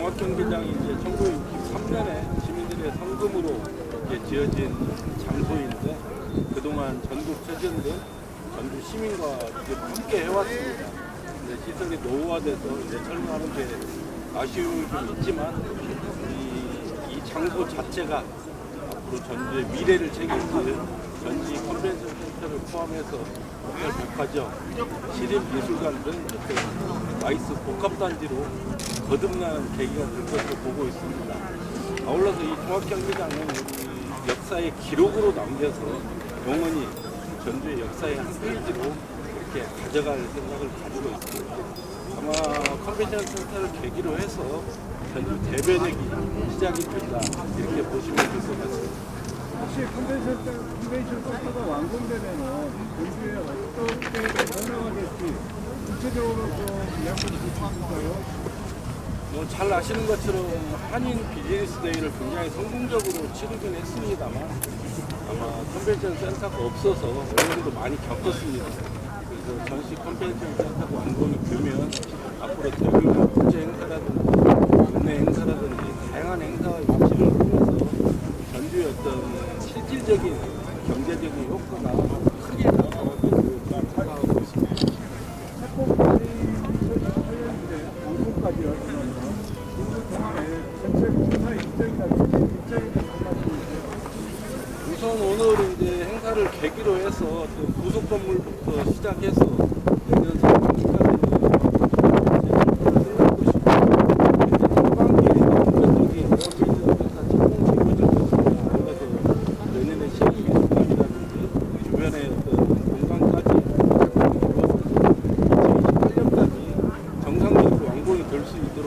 종합경기장이 이제 1963년에 시민들의 성금으로 이렇게 지어진 장소인데 그동안 전국 최전들 전주 시민과 이제 함께 해왔습니다. 근데 시설이 노후화돼서 이제 철거하는 데 아쉬움이 좀 있지만 이, 이 장소 자체가 앞으로 전주의 미래를 책임질 전지 컨벤션 센터를 포함해서 호텔 백화점, 시립 미술관 등 이렇게 나이스 복합단지로 거듭나는 계기가 될 것으로 보고 있습니다. 아울러서 이 종합경기장은 역사의 기록으로 남겨서 영원히 전주의 역사의 한 페이지로 이렇게 가져갈 생각을 가지고 있습니다. 아마 컨벤션 센터를 계기로 해서 전주 대변액이 시작이 된다 이렇게 보시면 될 것 같습니다. 혹시 컨벤션 컨벤션 센터가 완공되면은 전주에 어떻게 변화가 될지 구체적으로 좀 이야기 좀 해주실까요? 뭐 잘 아시는 것처럼 한인 비즈니스 데이를 굉장히 성공적으로 치르긴 했습니다만 아마 컨벤션 센터가 없어서 어려움도 많이 겪었습니다. 그래서 전시 컨벤션 센터가 완공이 되면 앞으로 대규모 국제 행사라든지 국내 행사라든지 다양한 행사와 유치를 통해서 전주의 어떤 실질적인 경제적인 효과가 크게 생각하고 있습니다. 착공까지 2018년인데 완공까지 우선 오늘 이제 행사를 계기로 해서 어떤 부속 건물부터 시작해서 내년 상반기까지는 끝날 것이고 이제 하반기에 본격적인 컨벤션 행사 착공 기구들 것입니다. 그래서 내년에 시민미술관이라든지 주변의 어떤 공간까지 이루어져서 2028년까지 정상적으로 완공이 될 수 있도록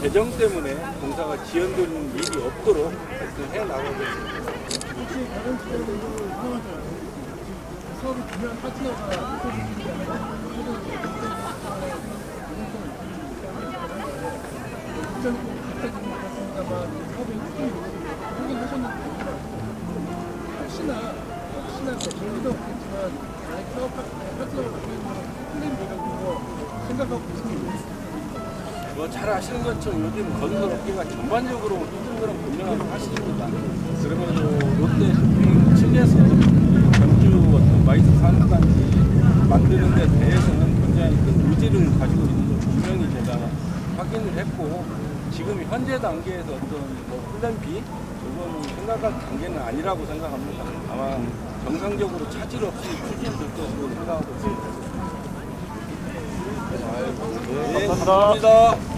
재정 때문에 공사가 지연되는 일이 없도록 해 나가겠습니다. 혹시나 혹시나 저희도 없겠지만 만약 사업 파트너가 갖고 있는 플랜 배경으로 생각하고 있습니다. 뭐 잘 아시는 것처럼 요즘 건설 업계가 전반적으로 힘든 거는 분명한 사실입니다. 그럼에도 롯데 쇼핑 측에서 전주 어떤 마이스 산업단지 만드는 데 대해서는 굉장히 큰 의지를 가지고 있는 걸 분명히 제가 확인을 했고 지금 현재 단계에서 어떤 뭐 플랜 B 이거는 생각할 단계는 아니라고 생각합니다. 아마 정상적으로 차질 없이 추진될 것으로 생각하고 있습니다. 네, 감사합니다.